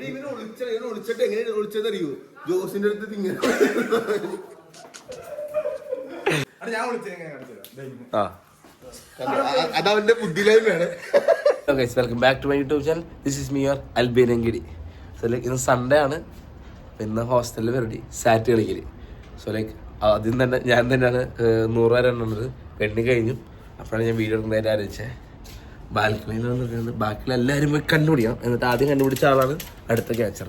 ഇവനെ ഒളിച്ച ഇവനെ ഒളിച്ചിട്ട് എങ്ങനെ ഒളിച്ചതറിയോ ജോസിന്റെ അടുത്ത് ഇങ്ങനെ ഞാൻ വിളിച്ചത് എങ്ങനെ ആ. അതവന്റെ ബുദ്ധിയില്ലായ്മയാണ് guys welcome back to my YouTube channel this is me your അൽബേനങ്കിടി so like ഇന്ന് സൺഡേ ആണ്. ഇന്ന് ഹോസ്റ്റലിൽ വരടി സാറ്റ് കളിക്കൽ. സോ ലൈക്ക് ആദ്യം തന്നെ ഞാൻ തന്നെയാണ് നൂറ് വരെ എണ്ണി കഴിഞ്ഞു. അപ്പോഴാണ് ഞാൻ വീഡിയോ എടുക്കുന്നതിന്റെ ആലോചിച്ചത് ബാൽക്കണിയിൽ വന്നിട്ടുണ്ട് ബാക്കിയുള്ള എല്ലാവരും പോയി കണ്ടുപിടിക്കണം. എന്നിട്ട് ആദ്യം കണ്ടുപിടിച്ച ആളാണ് അടുത്ത ക്യാച്ചർ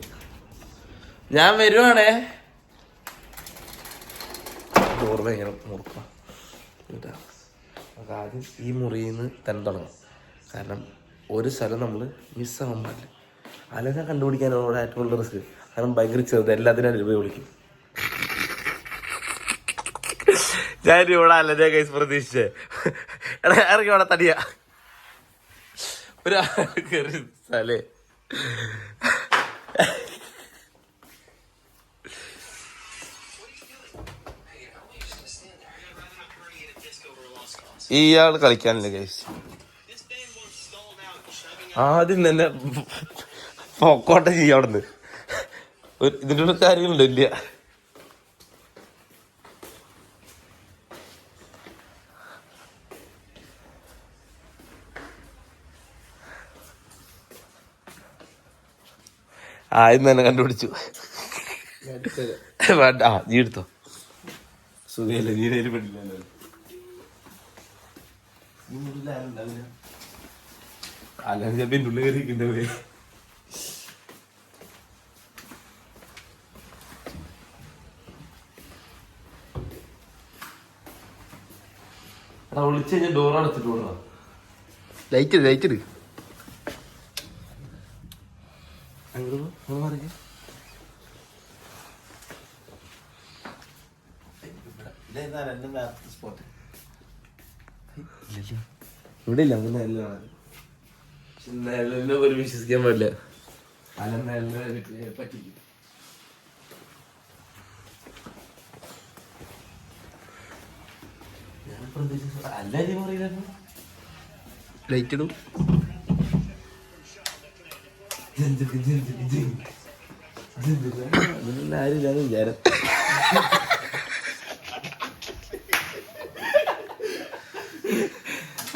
ഞാൻ വരുവാണേ. ഭയങ്കര മുറുക്കാം ആദ്യം ഈ മുറിയിൽ നിന്ന് തന്നെ തുടങ്ങാം. കാരണം ഒരു സ്ഥലം നമ്മൾ മിസ്സാവാൻ പാടില്ല. അലനെ കണ്ടുപിടിക്കാനാണ് ഏറ്റവും കൂടുതൽ റിസ്ക് കാരണം ഭയങ്കര ചെറുത്. എല്ലാത്തിനും അനുഭവം വിളിക്കും. ഞാൻ ഇവിടെ അലനെ കൈസ് പ്രതീക്ഷിച്ചേ. ഇറങ്ങി ഇവിടെ തടിയാ. ഒരു കയറി സ്ഥലേ ഇയാൾ കളിക്കാനില്ല ഗൈസ് ആദ്യം തന്നെ പൊക്കോട്ടെ ചെയ്യാം ഇതിന്റെ ഒരു ആദ്യം തന്നെ കണ്ടുപിടിച്ചു. വേണ്ട ആ നീ എടുത്തോ. സുഖയല്ലേ നീ നേരി പെട്ടില്ലല്ലോ അല്ലാതെ ഞാൻ എന്റെ ഉള്ളിൽ വിളിച്ച് കഴിഞ്ഞാൽ ഡോർ അടച്ചിട്ട് ലൈറ്റ് ലൈറ്റ് അങ്ങോട്ട് മാറിക്കേ ഇവിടെ ഇല്ല. നെല്ലിനെ ഒരു വിശ്വസിക്കാൻ പാടില്ല. അല്ല നെല്ലിനെ പറ്റിക്കും. ലൈറ്റ് ഇടും. വിചാരം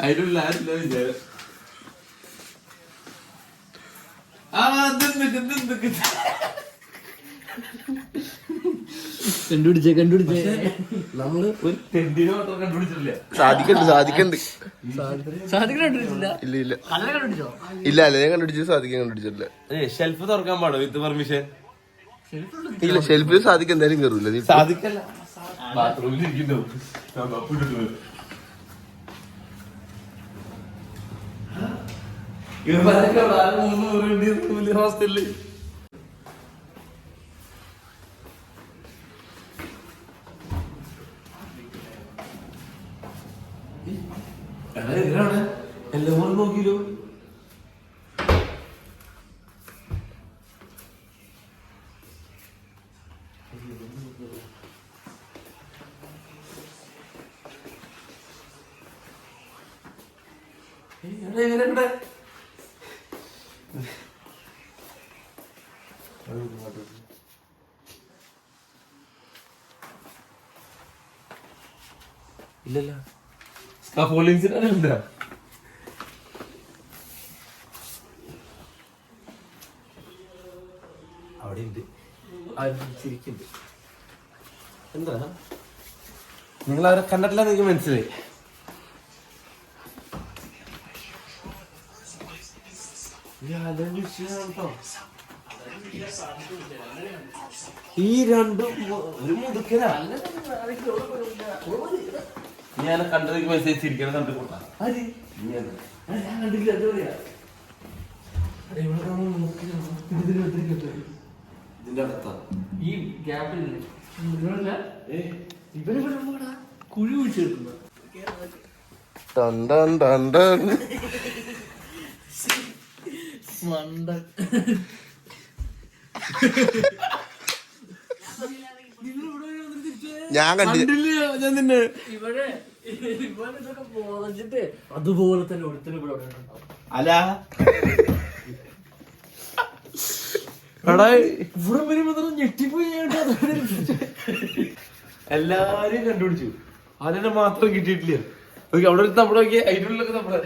അതിനുള്ള വിചാരം കണ്ടുപിടിച്ചേ. കണ്ടുപിടിച്ചേ നമ്മൾ ഒരു ടെന്റിനെ മാത്രം കണ്ടുപിടിച്ചിട്ടില്ല. സാധിക്കണ്ട് സാധിക്കണ്ട്. ഇല്ല ഇല്ല. ഇല്ല അല്ല ഞാൻ കണ്ടുപിടിച്ചു സാധിക്കാൻ കണ്ടുപിടിച്ചിട്ടില്ല. ഷെൽഫ് തുറക്കാൻ പാടോ? വിത്ത് പെർമിഷൻ ഇല്ല ഷെൽഫിൽ സാധിക്കാൻ എന്തായാലും കയറൂല സാധിക്കല്ല. റൂമിൽ ഹോസ്റ്റലിൽ എന്തിനാണ് എല്ലാം കൂടെ നോക്കിയല്ലോ എടാ എങ്ങനെ ഇവിടെ ഇല്ലല്ല സ്കഫോളിങ്സിനാണ് എന്താ അവിടെ ഉണ്ട്. ചിരിക്കുന്നുണ്ട് എന്താ? നിങ്ങൾ അവരെ കണ്ടിട്ടില്ല നിങ്ങൾക്ക് മനസ്സിലായി. ഈ രണ്ടും ഒരു മുതുക്കനാ? ഞാൻ കണ്ടതിക്ക് മെസ്സേജ് ചിരിക്കണം കണ്ടു കൂട്ടാ ഞാൻ കണ്ടില്ല എന്താ പറയാ. ഇതിന്റെ അടുത്താ. ഈ ഗ്യാപ്പിൽ കുഴി കുഴിച്ചെടുക്കുന്ന. മണ്ടൻ. ഞാൻ കണ്ടില്ല? ഞാൻ നിന്നെ. ഇവിടെ അതുപോലെ തന്നെ ഒരുത്തനും ഇവിടെ അല്ല. എടാ ഇവിടെ വരുമ്പോ ഞെട്ടിപ്പോയി എല്ലാരും കണ്ടുപിടിച്ചു. അതിനെ മാത്രം കിട്ടിയിട്ടില്ല. നോക്കി അവിടെ ഒരു നമ്മുടെ നോക്കി അതിന്റെ ഉള്ളിലൊക്കെ നമ്മുടെ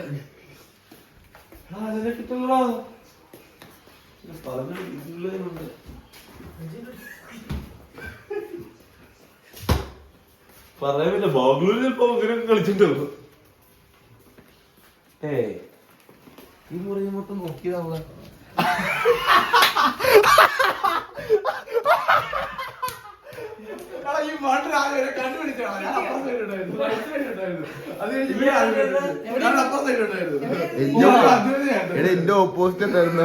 കിട്ടുള്ളടാ പറഞ്ഞു പറയാൻ പറ്റില്ല. ബാംഗ്ലൂരിൽ ചിലപ്പോ അങ്ങനെ കളിച്ചിട്ടുണ്ടോ ഏ ഈ മുറി മൊത്തം നോക്കിയതാ ഉണ്ടായിരുന്നു. എന്റെ ഓപ്പോസിറ്റ് ഉണ്ടായിരുന്നു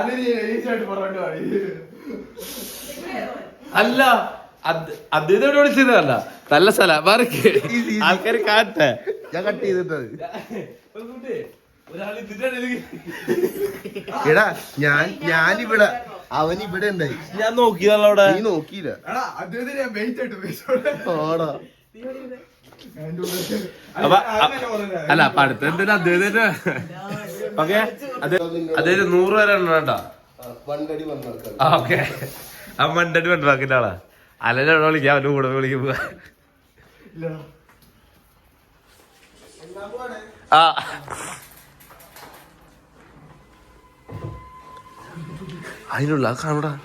അതിന് ഈസിയായിട്ട് പോയി. അല്ല അദ്ദേഹത്തോട് വിളിച്ചതല്ല നല്ല സ്ഥല മാറിക്ക്. ആൾക്കാർ കാട്ടെ. ഞാൻ കട്ട് ചെയ്തിട്ടത്. എടാ ഞാൻ ഞാൻ ഇവിടെ അവൻ ഇവിടെ ഉണ്ടായി. ഞാൻ നോക്കിയതല്ല അവിടെ. നീ നോക്കിയില്ല. അല്ല അപ്പൊ അടുത്ത എന്തിനാ? അദ്ദേഹത്തിന്റെ ഓക്കെ? അദ്ദേഹം നൂറ് വരെ ആ ഓക്കെ. ആ മണ്ടടി മനസ്സിലാക്കിന്റെ ആളാ. അലനെ വിളിക്കാം. അവന്റെ കൂടെ വിളിക്കുമ്പോ. ആ. അതിനുള്ള കാണടാ.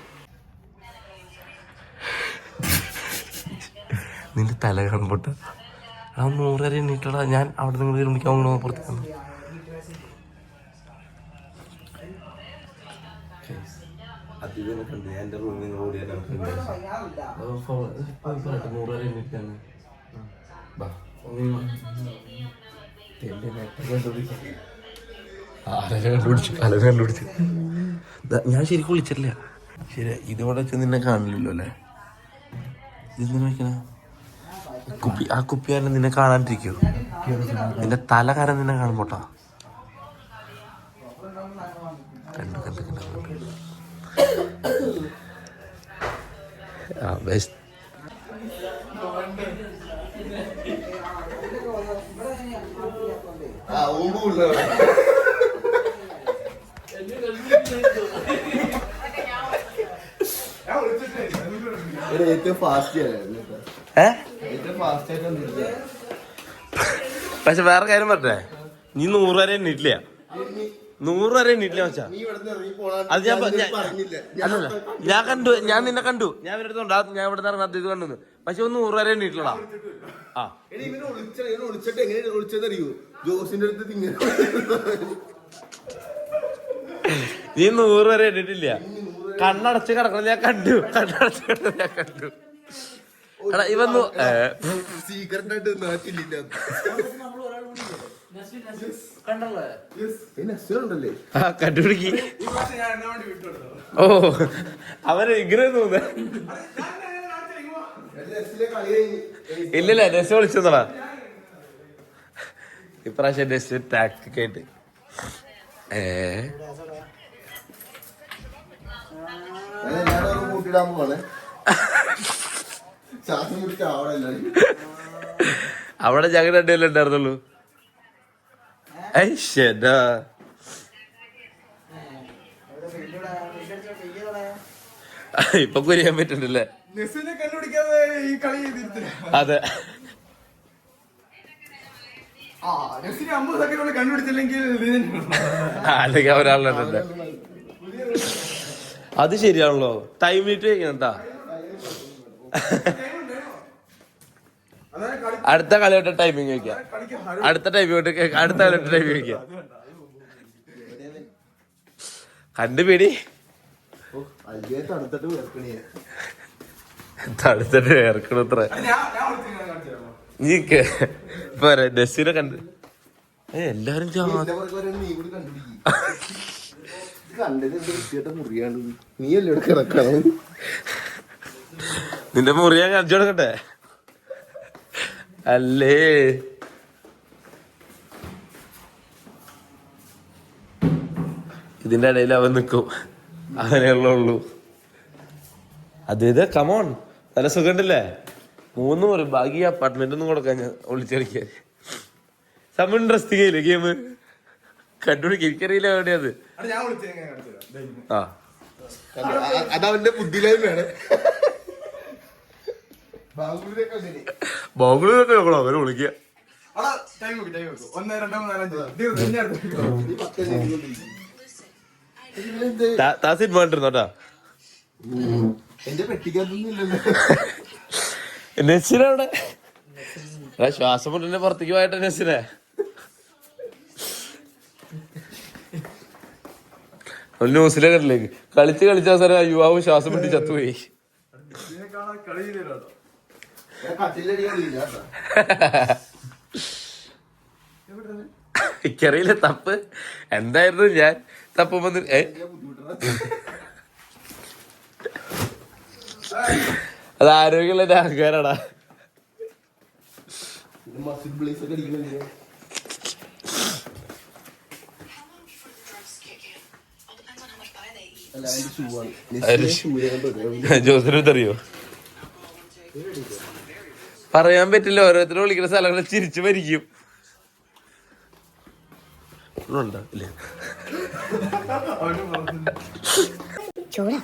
നിന്റെ തല കാണുമ്പോട്ട്. ആ നൂറര എണ്ണീട്ടടാ. ഞാൻ അവിടെ നിങ്ങൾ വിളിക്കാൻ പുറത്തേക്ക് ഞാൻ എന്റെ റൂമിൽ നിന്ന് കണ്ടുപിടിച്ചു. ദാ, ഞാൻ ശരിക്കും വിളിച്ചിട്ടില്ല. ശരി ഇതോടെ വെച്ച് നിന്നെ കാണില്ലല്ലോ അല്ലേ? ഇതെന്തിനാ വെക്കണ? കുപ്പി ആ കുപ്പി കാരണം നിന്നെ കാണാണ്ടിരിക്കോ നിന്റെ തല കാരണം നിന്നെ കാണുമ്പോട്ടാ. ആയിട്ട് വന്നിരിക്കുക പക്ഷെ വേറെ കാര്യം പറഞ്ഞേ നീ നൂറ് വരെ എണ്ണീട്ടില്ല. നൂറ് വരെ എണ്ണീട്ടില്ല മച്ചാ. അത് ഞാൻ ഞാൻ അല്ലല്ല. കണ്ടു. ഞാൻ നിന്നെ കണ്ടു. ഞാൻ ഇവരുടെ ഞാൻ ഇവിടെ ഇറങ്ങാത്ത ഇത് കണ്ടു പക്ഷെ ഒന്ന് നൂറ് വരെ എണ്ണീട്ടില്ലടാ. ആ. ഒളിച്ചിട്ട് എങ്ങനെ ജോസിന്റെ അടുത്ത് നീ നൂറ് വരെ എണ്ണിട്ടില്ല. കണ്ണടച്ച് കിടക്കണം ഞാൻ കണ്ടു. കണ്ണടച്ച് കിടക്കണം ഞാൻ കണ്ടു. എടാ ഇവൻ നൂ- ഏ, സീക്രട്ട് ആയിട്ട് നാട്ടിലില്ല കണ്ടല്ലേ? ഉണ്ടല്ലേ? ആ കണ്ടുപിടിക്ക്. ഓ അവന് ഇഗ്രഹം തോന്നുന്നേ. ഞാൻ എന്നെ കാണിച്ചാ ഇങ്ങ് വാ. നെസ്സിലെ കളി കഴിഞ്ഞ് ഇല്ലല്ല നെസ് വിളിച്ചെന്നടാ. ഇപ്രാവശ്യം നെസ് ടാക്ടിക് ആയിട്ട് ഏ? പോവാണ്. അവിടെ ഞങ്ങൾ രണ്ടുപേരും ഉണ്ടായിരുന്നുള്ളൂ. ഐശ്വരാ ഇപ്പൊ കുരിയാൻ പറ്റുന്നില്ലേ. അതെ. അല്ലെങ്കിൽ ഒരാളുണ്ട് അത് ശരിയാണല്ലോ. ടൈം മിനിറ്റ് വെക്കണട്ടാ. അതായത് കളി- തൊട്ട് ടൈമിങ് ടൈമിങ് അടുത്ത ടൈമിംഗ് തൊട്ട് അടുത്ത കളി തൊട്ട് ടൈമിംഗ് വെക്കാം. കണ്ടുപിടി. തടുത്തിട്ട് വേർക്കണത്ര അത് ഞാൻ- ഞാൻ വിളിച്ചിങ്ങനെ കാണിച്ചു നീ പോരെ ഡസ്സിനെ കണ്ട് ഏ എല്ലാരും നിന്റെ മുറിയാൻ കാണിച്ചു കൊടുക്കട്ടെ? അല്ലേ? ഇതിന്റെ ഇടയിൽ അവൻ നിൽക്കും അങ്ങനെയുള്ള ഉള്ളൂ. അത് ഇത് കമോൺ തല സുഖണ്ടല്ലേ മൂന്ന് പറയും. ബാക്കി അപ്പാർട്ട്മെന്റ് ഒന്നും കൊടുക്കാൻ ഞാൻ ഒളിച്ചടിക്കാൻ. സമൻഡ്രസ്തികയില്ലേ ഇൻട്രസ്റ്റിംഗ് ആയില്ലേ ഗെയിം കണ്ടുപിടിക്കും. എനിക്കറിയില്ല എവിടെയത് ആ. അതവന്റെ വിളിച്ചത് എങ്ങനെ കാണിച്ചു തരാം. ദേ ഇങ്ങനെ. ആ അതവന്റെ ബുദ്ധിയില്ലായ്മയാണ് ബാംഗ്ലൂരിനെ കണ്ടില്ലേ ബാംഗ്ലൂരൊക്കെ നോക്കണോ അവരെ വിളിക്കുക അടാ ടൈം നോക്കി ടൈം നോക്കും. ഒന്ന് രണ്ട് മൂന്ന് നാല് അഞ്ച് തീർന്നു ഇനി അടുത്ത നീ പത്ത് എഴുതിക്കൊണ്ടിരിക്കും. ഇതിലെന്ത്? താ സിനിമ കണ്ടിരുന്നോട്ടാ എന്റെ പെട്ടിക്കകത്തൊന്നും ഇല്ലല്ലോ. നെസ്സിനവിടെ എടാ, ശ്വാസം മുട്ടിന്റെ പുറത്തേക്ക് പോയിട്ട് നെസ്സിനെ. ന്യൂസിലേക്ക് ന്യൂസിലെ കളിച്ച് കളിച്ച അവസരം യുവാവ് ശ്വാസം മുട്ടി ചത്തുപോയി. കാണാൻ കളിയില്ലല്ലോ കേട്ടോ. ഞാൻ കട്ടിലടിക്കാറില്ല കേട്ടോ. എനിക്കറിയില്ല തപ്പ്. എന്തായിരുന്നു ഞാൻ? തപ്പ് വന്ന് അത് ആരോഗ്യമുള്ള കണ്ടോ ജോസിന് അറിയോ പറയാൻ പറ്റില്ല. ഓരോരുത്തരും വിളിക്കുന്ന സ്ഥലങ്ങളിൽ ചിരിച്ചു മരിക്കും. ചൂടാ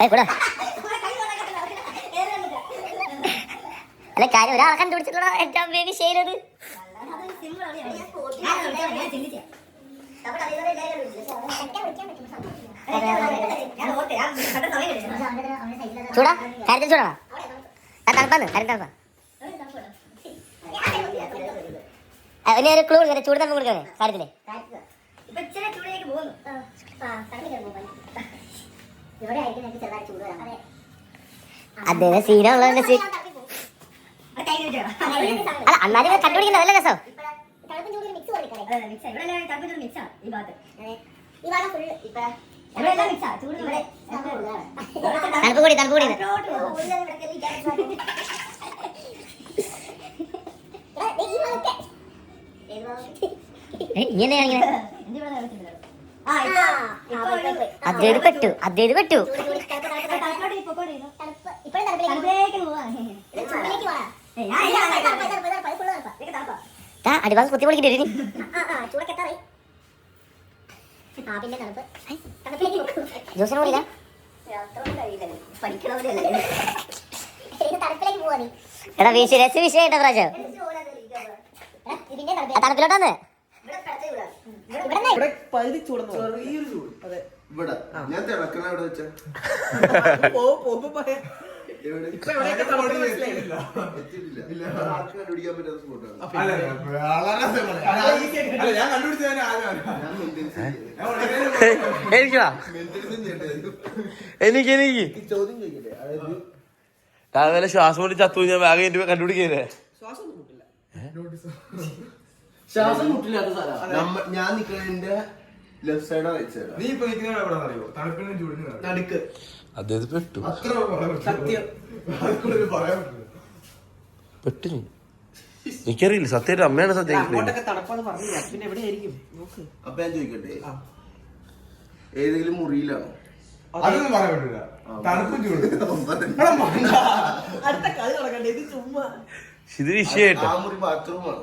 കൂടാ. അല്ല കാര്യം ഒരാളെ കണ്ടുപിടിച്ചിട്ടുള്ള ഏറ്റവും ബേബി ചെയ്തത് ചൂടാ ചൂടാ. തണുപ്പാ. ഒരു ക്ലൂ ചൂട് തമ്പ് കൊടുക്കണേ കാര്യത്തിൽ. അദ്ദേഹം സീനുള്ളതിന്റെ സീൻ അല്ല അന്നാലും ഇത് കണ്ടുപിടിക്കുന്ന നല്ല രസം. തണുപ്പ് കൂടി തണുപ്പ് കൂടി. ഇങ്ങനെ? ഇങ്ങനെ അദ്ദേഹം പെട്ടു അദ്ദേഹം പെട്ടു അടിഭാഗം കുത്തി പൊളിക്കിട്ട് ജോസിനെ വിളില്ല എടാ വീശി രസ വിഷയം പ്രാവശ്യം ആ, തണുപ്പിലോട്ടാന്ന് ഇവിടെ പകുതി ചൂടെന്ന്. ചൂട്. അതെ. ഇവിടെ. ഞാൻ തിളക്കണ എവിടെ വെച്ചാ? പോ പോകുമ്പോ പറയാം എവിടെ? ഇപ്പൊ എവിടെയൊക്കെ തണുപ്പ് മനസ്സിലായില്ല എത്തിയിട്ടില്ല. ആർക്കും കണ്ടുപിടിക്കാൻ പറ്റാത്ത സ്പോട്ടാണ് അല്ല, അല്ല, വളരെ. അല്ല, അല്ല, ഞാൻ ഞാൻ മെയിന്റെനൻസ് എനിക്കാ മെയിന്റെനൻസ് ചെയ്യേണ്ടത് എനിക്ക്. എനിക്ക് ചോദ്യം ചോദിക്കട്ടെ? അതായത് രാവിലെ ശ്വാസം കൊണ്ട് ചത്തു ഞാൻ വേഗം എന്റെ കണ്ടുപിടിക്കുന്നേ ശ്വാസം ഒന്നും മുട്ടില്ല ശ്വാസം മുട്ടില്ലാത്ത സ്ഥലം. നമ്മ ഞാൻ നിൽക്കുന്നതിന്റെ ലെഫ്റ്റ് സൈഡാ നീ ഇപ്പൊ നിൽക്കുന്ന എവിടെ അറിയോ തണുപ്പിനും ചൂടിനും. നടുക്ക്. പെട്ടു. അത്ര പറയാൻ പറ്റുള്ളൂ. സത്യം. കൂടുതൽ പറയാൻ പറ്റില്ല. പെട്ടു നീ. എനിക്കറിയില്ല. സത്യമായിട്ട് അമ്മയാണ് സത്യം അങ്ങോട്ടൊക്കെ തണുപ്പാന്ന് പറഞ്ഞില്ല? പിന്നെ എവിടെയായിരിക്കും? നോക്ക്. അപ്പൊ ഞാൻ ചോദിക്കട്ടെ? ആ. ഏതെങ്കിലും മുറിയിലാണോ അതൊന്നും പറയാൻ പറ്റില്ല. തണുപ്പും ചൂടും. അടുത്ത കളി നടക്കണ്ടേ? ഇത് ചുമ്മാ. ഇത് വിഷയായിട്ട് ആ മുറി ബാത്റൂമാണോ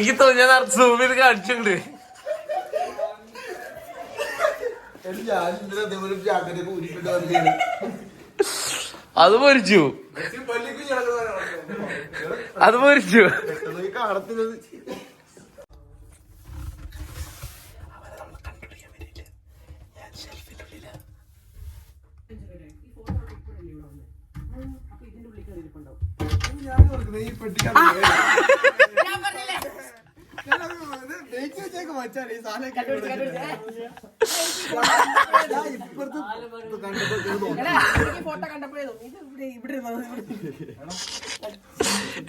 ഒരു തോന്നിയ ഒക്കെ സൂമിൽ കാണിച്ചിട്ടുണ്ട് അത് പൊരിച്ചു. അത് പൊരിച്ചു. ഈ കാണത്തില്ലത്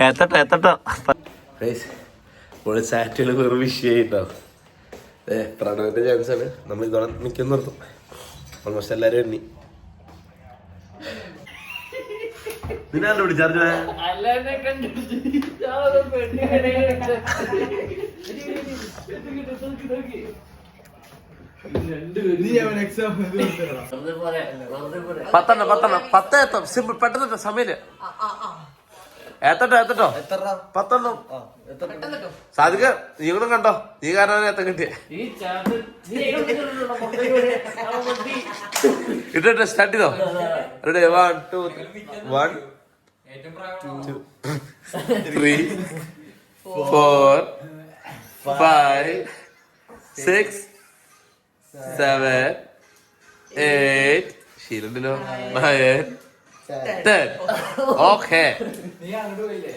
എത്തട്ടോ എത്തട്ടോ. ഇവിടെ സാറ്റുകൾ വെറും വിഷയമായിട്ടോ ഏ പ്രണവിന്റെ ചാൻസ് ആണ്. നമ്മൾ ഇതോടെ മിക്ക നിർത്തും ഓൾമോസ്റ്റ് എല്ലാരും എണ്ണി. പിന്നെ പിടിച്ചാർജ നീ അവൻ എക്സാം പത്തെണ്ണം പത്തെണ്ണം. പത്ത് എത്തും സിമ്പിൾ പെട്ടെന്ന് സമയം എത്തട്ടോ എത്തട്ടോ പത്തെണ്ണം. സാധിക്ക നീ കൂടെ കണ്ടോ? നീ കാരണം ഏത്തം കിട്ടിയ. ഇട്ടിട്ട് സ്റ്റാർട്ട് ചെയ്തോ? Ready one two one two three four five six, seven, eight, ശീലുണ്ടല്ലോ നയൻ ടെൻ ഓക്കെ നീ അങ്ങോട്ട് പോയില്ലേ?